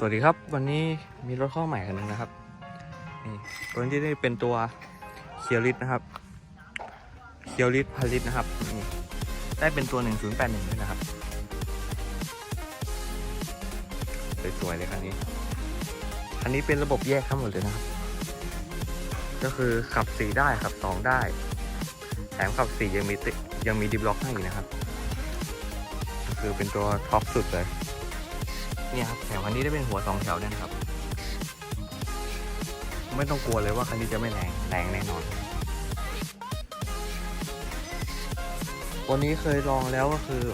สวัสดีครับ วันนี้มีรถเข้าใหม่คันนึงนะครับนี่ตัวนี้ได้เป็นตัวเคียวริสนะครับเคียวริสพาริสนะครับนี่ได้เป็นตัว 1081ด้วยนะครับสวยๆเลยคันนี้คันนี้เป็นระบบแยกทั้งหมดเลยนะครับ ก็คือขับสีได้ขับสองได้ แถมขับสียังมียังมีดิบล็อกให้อีกนะครับ ก็คือเป็นตัวท็อปสุดเลย เนี่ยครับแถมคันนี้ได้เป็นหัวสองแถวด้วยนะครับ ไม่ต้องกลัวเลยว่าคันนี้จะไม่แรงแรงแน่นอน วันนี้เคยลองแล้วก็คือ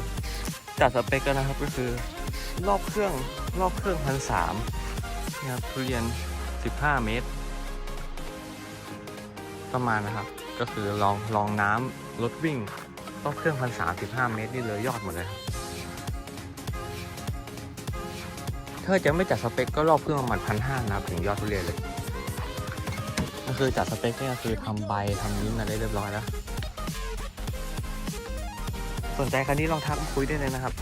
จัดสเปคกันนะครับก็คือ รอบเครื่องรอบเครื่องพันสามนี่ครับทุเรียน 15 เมตร ประมาณนะครับ ก็คือลองลองน้ำรถวิ่งรอบเครื่องพันสามสิบห้าเมตรนี่เลยยอดหมดเลยครับ ถ้าจะไม่จัดสเปคก็รอบเครื่องประมาณพันห้านะถึงยอดทุเรียนเลย ก็คือจัดสเปคเนี่ยก็คือทำใบทำยิ้มอะไรเรียบร้อยแล้ว สนใจคันนี้ลองทักมาคุยได้เลยนะครับ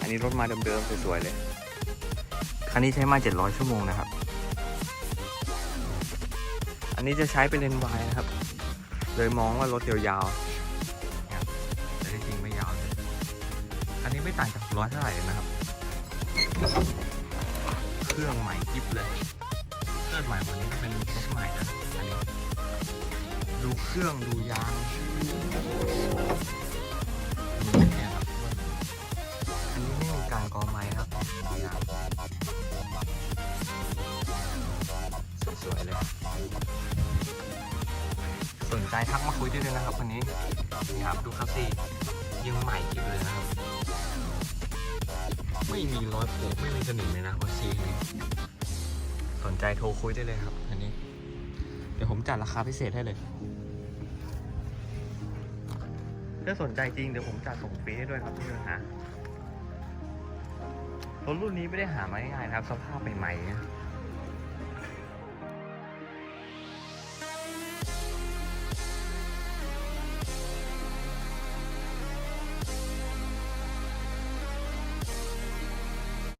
อันนี้รถมาเดิมๆสวยๆเลย คันนี้ใช้มา 700 ชั่วโมงนะครับ อันนี้จะใช้เป็นเลนวายนะครับ เลยมองว่ารถยาวๆ นนี้ไม่ต่างจากร้อยเท่าไหร่เลยนะครับ เครื่องใหม่กิฟเลย เครื่องใหม่วันนี้ก็เป็นรถใหม่นะอันนี้ ดูเครื่องดูยางดูเนี่ยครับอันนี้ไม่มีการกอไม้ครับดูยางสวยๆเลย สนใจทักมาคุยได้เลยนะครับวันนี้นี่ครับดูครับสิ ยังใหม่กิฟเลยนะครับ ไม่มีรอยผูกไม่มีสนิมเลยนะวัคซีสนใจโทรคุยได้เลยครับ อันนี้ เดี๋ยวผมจัดราคาพิเศษให้เลย ถ้าสนใจจริงเดี๋ยวผมจัดส่งฟรีให้ด้วยครับไม่มีปัญหารถรุ่นนี้ไม่ได้หามาง่ายๆนะครับ สภาพใหม่ๆ